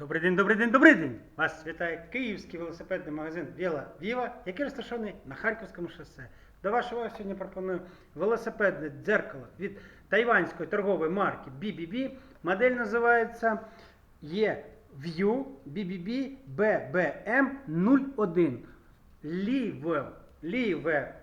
Добрий день, добрий день, добрий день! Вас вітає київський велосипедний магазин Біла Віва, який розташований на Харківському шосе. До вашого сьогодні пропоную велосипедне дзеркало від тайванської торгової марки BBB. Модель називається E-View BBB BBM 01. Ліве, ліве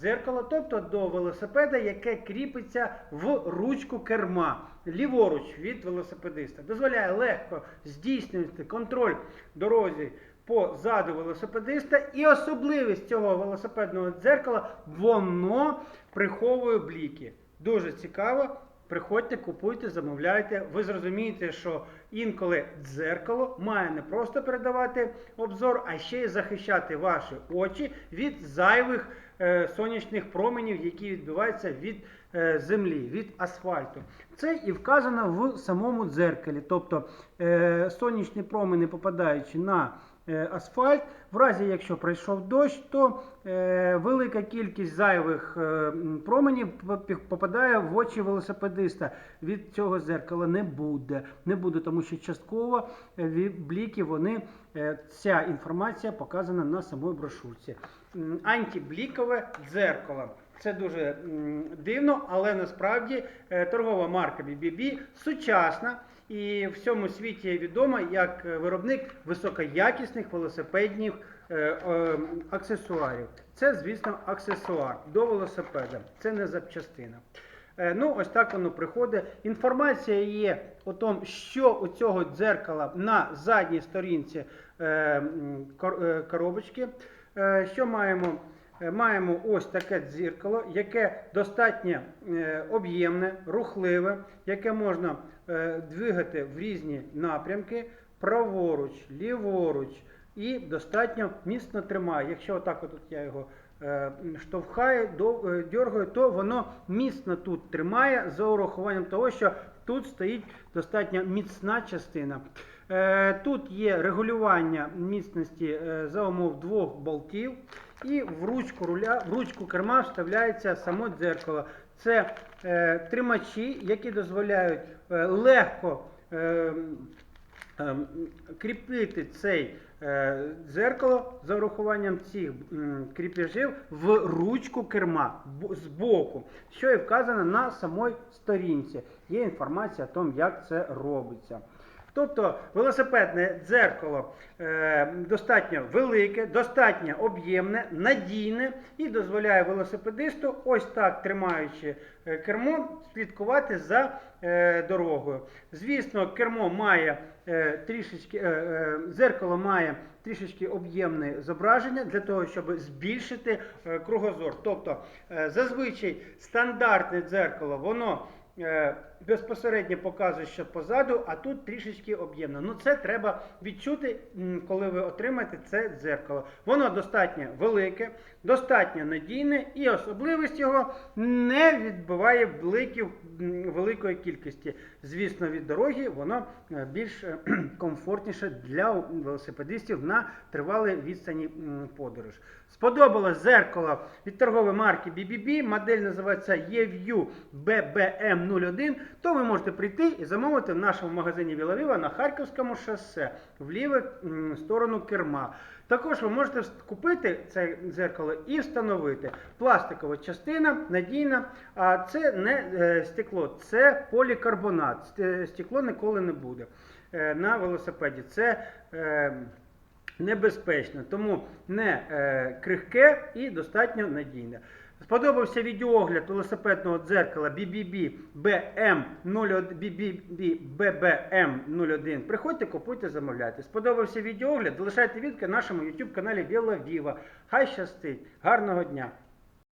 дзеркало, тобто до велосипеда, яке кріпиться в ручку керма, ліворуч від велосипедиста. Дозволяє легко здійснювати контроль дорозі позаду велосипедиста. І особливість цього велосипедного дзеркала воно приховує бліки. Дуже цікаво. Приходьте, купуйте, замовляйте. Ви зрозумієте, що інколи дзеркало має не просто передавати обзор, а ще й захищати ваші очі від зайвих е, сонячних променів, які відбиваються від е, землі, від асфальту. Це і вказано в самому дзеркалі. Тобто е, сонячні промені, попадаючи на асфальт, в разі якщо пройшов дощ, то е, велика кількість зайвих е, променів поп- попадає в очі велосипедиста. Від цього зеркала не буде. Не буде, тому що частково е, бліки вони. е, Ця інформація показана на самій брошурці. М, Антиблікове дзеркало. Це дуже дивно, але насправді е, торгова марка BBB сучасна і в всьому світі відома як е, виробник високоякісних велосипедних е, е, аксесуарів. Це, звісно, аксесуар до велосипеда. Це не запчастина. Е, Ну, ось так воно приходить. Інформація є о тому, що у цього дзеркала на задній сторінці е, кор- е, коробочки. Е, Що маємо? Е, Маємо ось таке дзеркало, яке достатньо е, об'ємне, рухливе, яке можна е, двигати в різні напрямки, праворуч, ліворуч, і достатньо міцно тримає. Якщо отак от я його е, штовхаю, до- е, дьоргаю, то воно міцно тут тримає за урахуванням того, що тут стоїть достатньо міцна частина. Е, Тут є регулювання міцності е, за умов двох болтів, і в ручку руля, в ручку керма вставляється само дзеркало. Це е, тримачі, які дозволяють е, легко е, кріпити цей е, дзеркало за урахуванням цих кріпежів в ручку керма з збоку, що і вказано на самій сторінці. Є інформація о тому, як це робиться. Тобто велосипедне дзеркало е, достатньо велике, достатньо об'ємне, надійне і дозволяє велосипедисту, ось так тримаючи е, кермо, слідкувати за е, дорогою. Звісно, кермо має трішечки, дзеркало має трішечки об'ємне зображення для того, щоб збільшити кругозор. Тобто, зазвичай стандартне дзеркало, воно безпосередньо показує, що позаду, а тут трішечки об'ємно. Ну це треба відчути, коли ви отримаєте це дзеркало. Воно достатньо велике, достатньо надійне, і особливість його не відбиває бликів великої кількості. Звісно, від дороги воно е, більш е, комфортніше для велосипедистів на тривалій відстані подорож. Сподобалось зеркало від торгової марки BBB, модель називається EView BBM01, то ви можете прийти і замовити в нашому магазині Вілавіва на Харківському шосе в ліву сторону керма. Також ви можете купити це дзеркало і встановити. Пластикова частина надійна, а це не е, стекло, це полікарбонат. Стекло ніколи не буде е, на велосипеді. Це е, небезпечно, тому не е, крихке і достатньо надійне. Сподобався відеоогляд велосипедного дзеркала BBB BM01 BBB BBM01. Приходьте, купуйте, замовляйте. Сподобався відеоогляд, залишайте відки на нашому YouTube каналі Біла Віва. Хай щастить! Гарного дня!